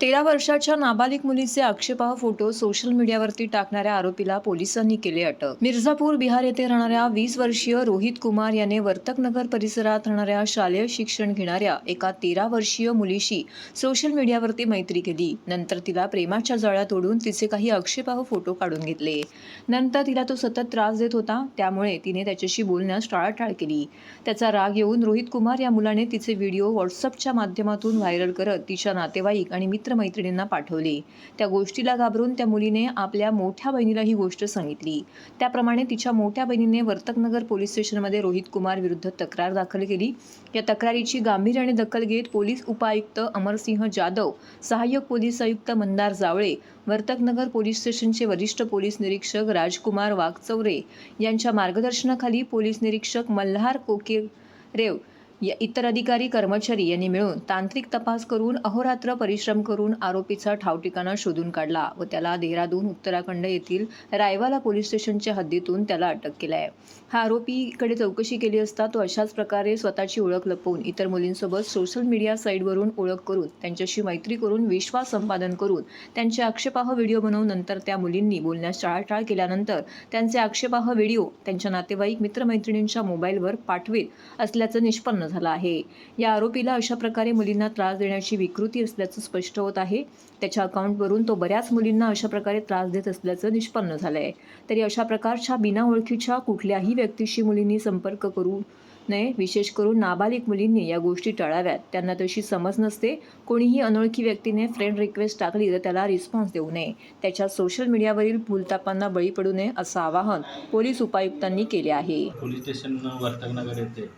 तेरा वर्षाच्या नाबालिक मुलीचे आक्षेपाह फोटो सोशल मीडियावरती टाकणाऱ्या आरोपीला पोलिसांनी केले अटक. मिर्झापूर बिहार येथे राहणाऱ्या वीस वर्षीय रोहित कुमार याने वर्तकनगर परिसरात राहणाऱ्या शालेय शिक्षण घेणाऱ्या एका तेरा वर्षीय मुलीशी सोशल मीडियावरती मैत्री केली. नंतर तिला प्रेमाच्या जाळ्यात ओढून तिचे काही आक्षेपाह फोटो काढून घेतले. नंतर तिला तो सतत त्रास देत होता त्यामुळे तिने त्याच्याशी बोलण्यास टाळाटाळ केली. त्याचा राग येऊन रोहित कुमार या मुलाने तिचे व्हिडिओ व्हॉट्सअपच्या माध्यमातून व्हायरल करत तिच्या नातेवाईक आणि मित्र मित्रमैत्रिणींना पाठवले. त्या गोष्टीला घाबरून त्या मुलीने आपल्या मोठ्या बहिणीला ही गोष्ट सांगितली. त्याप्रमाणे तिच्या मोठ्या बहिणीने वर्तकनगर पोलीस स्टेशनमध्ये रोहित कुमार विरुद्ध तक्रार दाखल केली. या तक्रारीची गांभीर्याने दखल घेत पोलीस उपायुक्त अमरसिंह जाधव सहाय्यक पोलीस आयुक्त मंदार जावळे वर्तकनगर पोलीस स्टेशनचे वरिष्ठ पोलीस निरीक्षक राजकुमार वाघचौरे यांच्या मार्गदर्शनाखाली पोलीस निरीक्षक मल्हार कोकेरेव या इतर अधिकारी कर्मचारी यांनी मिळून तांत्रिक तपास करून अहोरात्र परिश्रम करून आरोपीचा ठावठिकाणा शोधून काढला व त्याला देहरादून उत्तराखंड येथील रायवाला पोलीस स्टेशनच्या हद्दीतून त्याला अटक केला आहे हा आरोपीकडे चौकशी केली असता तो अशाच प्रकारे स्वतःची ओळख लपवून इतर मुलींसोबत सोशल मीडिया साईटवरून ओळख करून त्यांच्याशी मैत्री करून विश्वास संपादन करून त्यांचे आक्षेपाह व्हिडिओ बनवून नंतर त्या मुलींनी बोलण्यास टाळाटाळ केल्यानंतर त्यांचे आक्षेपाह व्हिडिओ त्यांच्या नातेवाईक मित्रमैत्रिणींच्या मोबाईलवर पाठवित असल्याचं निष्पन्न झाला आहे. या आरोपीला अशा प्रकारे मुलींना त्रास देण्याची विकृती असल्याचं स्पष्ट होत आहे. त्याच्या अकाउंटवरून तो बऱ्याच मुलींना अशा प्रकारे त्रास देत असल्याचं निष्पन्न झालं आहे तरी अशा प्रकारच्या बिना ओळखीच्या कुठल्याही व्यक्तीशी मुलींनी संपर्क करू नये विशेष करून नाबालिक मुलींनी या गोष्टी टाळाव्यात. त्यांना तशी समज नसते. कोणीही अनोळखी व्यक्तीने फ्रेंड रिक्वेस्ट टाकली तर त्याला रिस्पॉन्स देऊ नये. त्याच्या सोशल मीडियावरील भूलतापांना बळी पडू नये असं आवाहन पोलीस उपायुक्तांनी केले आहे. पोलीस स्टेशन वर्तकनगर येथे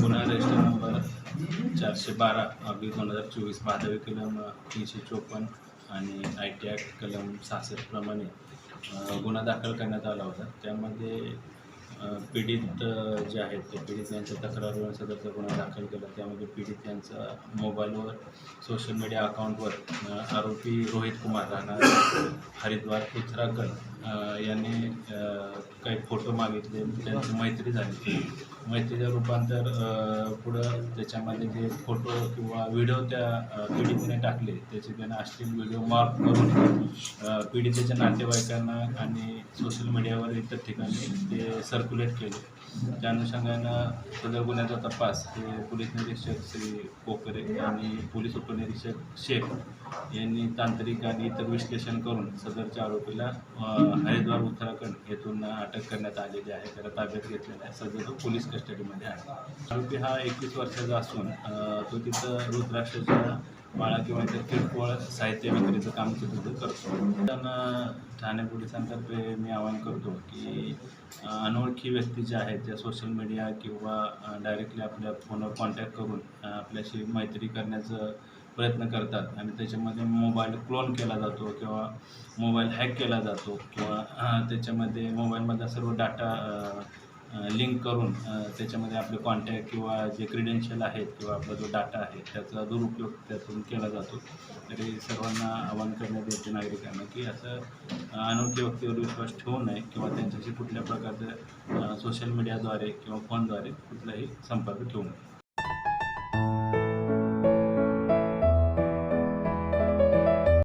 गुन्हा रजिस्टर नंबर चारशे बारा अगदी दोन हजार चोवीस महादेवी कलम तीनशे चोपन्न आणि आय टी ॲक्ट कलम सहासष्टप्रमाणे गुन्हा दाखल करण्यात आला होता. त्यामध्ये पीडित जे आहेत ते पीडित यांच्या तक्रारीवर सदरचा गुन्हा दाखल केला. त्यामध्ये पीडित यांचा मोबाईलवर सोशल मीडिया अकाउंटवर आरोपी रोहित कुमार राहणार हरिद्वार उत्तराखंड यांनी काही फोटो मागितले त्यांची मैत्री झाली. मैत्रीचं रूपांतर पुढं त्याच्यामध्ये जे फोटो किंवा व्हिडिओ त्या अ, पीडितेने टाकले त्याचे त्यानं अश्लील व्हिडिओ मार्क करून पीडितेच्या नातेवाईकांना आणि सोशल मीडियावर इतर ठिकाणी ते सर्क्युलेट केले. त्या अनुषंगानं सदर गुन्ह्याचा तपास हे पोलीस निरीक्षक श्री कोकरे आणि पोलीस उपनिरीक्षक शेख यांनी तांत्रिक आणि इतर विश्लेषण करून सदरच्या आरोपीला हरिद्वार उत्तराखंड येथून अटक करण्यात आलेली आहे. त्याला ताब्यात घेतलेला आहे. सध्या तो पोलीस कस्टडीमध्ये आहे. आरोपी हा एकवीस वर्षाचा असून तो तिथं रुद्राक्षाच्या माळा किंवा इतर किरकोळ साहित्य विक्रीचं काम तिथं करतो. त्यांना ठाणे पोलिसांतर्फे मी आवाहन करतो की अनोळखी व्यक्ती ज्या आहेत त्या सोशल मीडिया किंवा डायरेक्टली आपल्या फोनवर कॉन्टॅक्ट करून आपल्याशी मैत्री करण्याचं प्रयत्न करतात आणि त्याच्यामध्ये मोबाईल क्लोन केला जातो किंवा मोबाईल हॅक केला जातो किंवा त्याच्यामध्ये मोबाईलमधला सर्व डाटा लिंक करून त्याच्यामध्ये आपले कॉन्टॅक्ट किंवा जे क्रिडेन्शियल आहेत किंवा आपला जो डाटा आहे त्याचा दुरुपयोग त्यातून केला जातो. तरी सर्वांना आवाहन करण्यात येते नागरिकांना की असं अ, व्यक्तीवर विश्वास ठेवू नये किंवा त्यांच्याशी कुठल्या प्रकारचं सोशल मीडियाद्वारे किंवा फोनद्वारे कुठलाही संपर्क ठेवू नये.